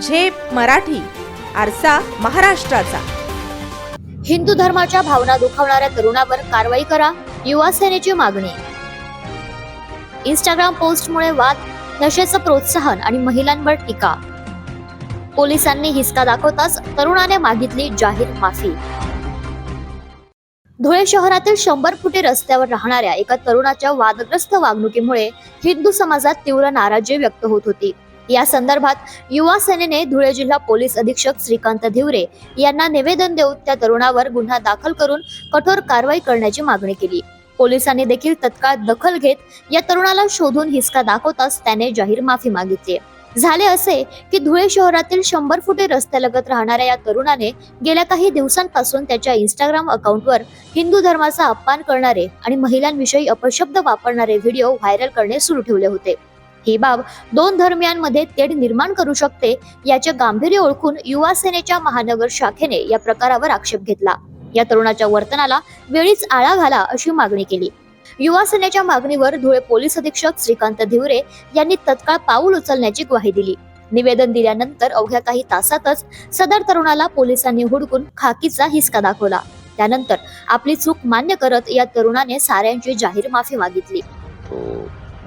झेप मराठी आरसा महाराष्ट्राचा. हिंदू धर्माच्या भावना दुखावणाऱ्या तरुणावर कारवाई करा युवा सेनेची मागणी. इंस्टाग्राम पोस्टमुळे वाद नशेचं प्रोत्साहन आणि महिलांवर टीका. पोलिसांनी हिसका दाखवताच तरुणाने मागितली जाहीर माफी. धुळे शहरातील शंभर फुटे रस्त्यावर राहणाऱ्या एका तरुणाच्या वादग्रस्त वागणुकीमुळे हिंदू समाजात तीव्र नाराजी व्यक्त होत होती. या संदर्भात युवा सेनेने धुळे जिल्हा पोलीस अधीक्षक श्रीकांत धिवरे यांना निवेदन देऊन त्या तरुणावर गुन्हा दाखल करून कठोर कारवाई करण्याची मागणी केली. पोलिसांनी देखील तत्काळ दखल घेत या तरुणाला शोधून हिसका दाखवताच त्याने जाहीर माफी मागितली. झाले असे की धुळे शहरातील शंभर फुटे रस्त्यालगत राहणाऱ्या या तरुणाने गेल्या काही दिवसांपासून त्याच्या इंस्टाग्राम अकाउंटवर हिंदू धर्माचा अपमान करणारे आणि महिलांविषयी अपशब्द वापरणारे व्हिडिओ व्हायरल करणे सुरू ठेवले होते. ही बाब दोन धर्मियांमध्ये तेढ निर्माण करू शकते याचे गांभीर्य ओळखून युवा सेनेच्या महानगर शाखेने या प्रकारावर आक्षेप घेतला. या तरुणाच्या वर्तनाला वेळीच आळा घाला अशी मागणी केली. युवा सेनेच्या मागणीवर धुळे पोलीस अधीक्षक श्रीकांत धिवरे यांनी तत्काळ पाऊल उचलण्याची ग्वाही दिली. निवेदन दिल्यानंतर अवघ्या काही तासातच सदर तरुणाला पोलिसांनी हुडकून खाकीचा हिसका दाखवला. त्यानंतर आपली चूक मान्य करत या तरुणाने साऱ्यांची जाहीर माफी मागितली.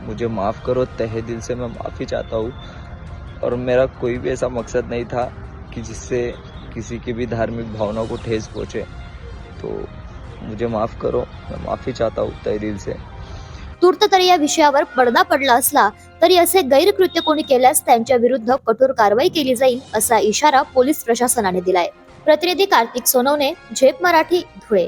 मुझे माफ़ करो तहे दिल से मैं माफ़ी चाहता हूँ। और मेरा कोई भी ऐसा मकसद नहीं था कि जिससे किसी की भी धार्मिक भावनाओं को ठेस पहुँचे। तो मुझे माफ़ करो मैं माफ़ी चाहता हूँ तहे दिल से। तूर्त तरी या विषयावर पडदा पडला असला तरी असे गैरकृत्य कोणी केल्यास त्यांच्या विरुद्ध कठोर कारवाई केली जाईल असा इशारा पोलीस प्रशासनाने दिलाय. प्रतिनिधी कार्तिक सोनवणे झेप मराठी धुळे.